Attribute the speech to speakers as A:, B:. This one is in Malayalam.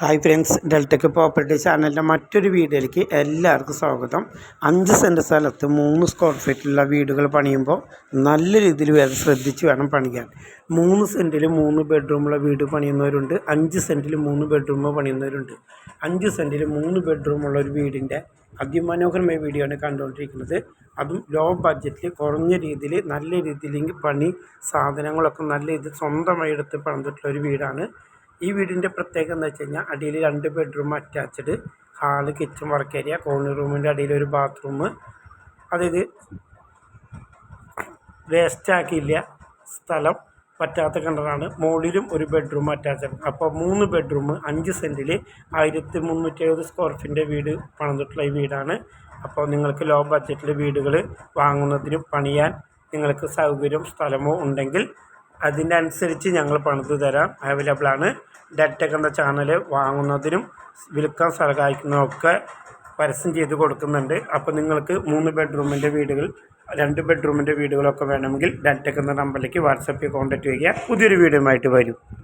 A: ഹായ് ഫ്രണ്ട്സ് ഡെൽറ്റക്ക് പ്രോപ്പർട്ടി ചാനലിന്റെ മറ്റൊരു വീഡിയോയിലേക്ക് എല്ലാവർക്കും സ്വാഗതം. അഞ്ച് സെന്റ് സ്ഥലത്ത് മൂന്ന് സ്ക്വയർ ഫീറ്റിലുള്ള വീടുകൾ പണിയുമ്പോൾ നല്ല രീതിയിൽ വേറെ ശ്രദ്ധിച്ച് വേണം പണിയാൻ. മൂന്ന് സെന്റിൽ മൂന്ന് ബെഡ്റൂമുള്ള വീട് പണിയുന്നവരുണ്ട്. അഞ്ച് സെന്റിൽ മൂന്ന് ബെഡ്റൂം പണിയുന്നവരുണ്ട്. അഞ്ച് സെന്റിൽ മൂന്ന് ബെഡ്റൂമുള്ള ഒരു വീടിന്റെ അതിമനോഹരമായ വീഡിയോ ആണ് കണ്ടുകൊണ്ടിരിക്കുന്നത്. അതും ലോ ബഡ്ജറ്റിൽ കുറഞ്ഞ രീതിയിൽ നല്ല രീതിയിലെങ്കിൽ പണി സാധനങ്ങളൊക്കെ നല്ല രീതിയിൽ സ്വന്തമായി എടുത്ത് പണിതിട്ടുള്ള ഒരു വീടാണ്. ഈ വീടിന്റെ പ്രത്യേകത എന്ന് വെച്ച് കഴിഞ്ഞാൽ അടിയിൽ രണ്ട് bedroom attached hall kitchen work area കോണി റൂമിന്റെ അടിയിൽ ഒരു ബാത്റൂം അതായത് വേസ്റ്റ് ആക്കിയില്ല സ്ഥലം പറ്റാത്ത കിണറാണ്. മുകളിലും ഒരു ബെഡ്റൂം അറ്റാച്ച്ഡ് അപ്പോൾ മൂന്ന് ബെഡ്റൂം അഞ്ച് സെന്റിൽ ആയിരത്തി മുന്നൂറ്റി എഴുപത് സ്ക്വയർ ഫീറ്റിന്റെ വീട് പണിതിട്ടുള്ള ഈ വീടാണ്. അപ്പോൾ നിങ്ങൾക്ക് ലോ ബഡ്ജറ്റിൽ വീടുകൾ വാങ്ങുന്നതിനും പണിയാൻ നിങ്ങൾക്ക് സൗകര്യം സ്ഥലമോ ഉണ്ടെങ്കിൽ അതിന്റെ അനുസരിച്ച് ഞങ്ങൾ പണിത് തരാം. അവൈലബിൾ ആണ്. ഡെറ്റക് എന്ന ചാനൽ വാങ്ങുന്നതിനും വിൽക്കാൻ സഹായിക്കുന്നതൊക്കെ പരസ്യം ചെയ്ത് കൊടുക്കുന്നുണ്ട്. അപ്പോൾ നിങ്ങൾക്ക് മൂന്ന് ബെഡ്റൂമിന്റെ വീടുകൾ രണ്ട് ബെഡ്റൂമിന്റെ വീടുകളൊക്കെ വേണമെങ്കിൽ ഡെറ്റക് എന്ന നമ്പറിലേക്ക് വാട്സപ്പിൽ കോൺടാക്റ്റ് ചെയ്യുക. പുതിയൊരു വീഡിയോയുമായിട്ട് വരും.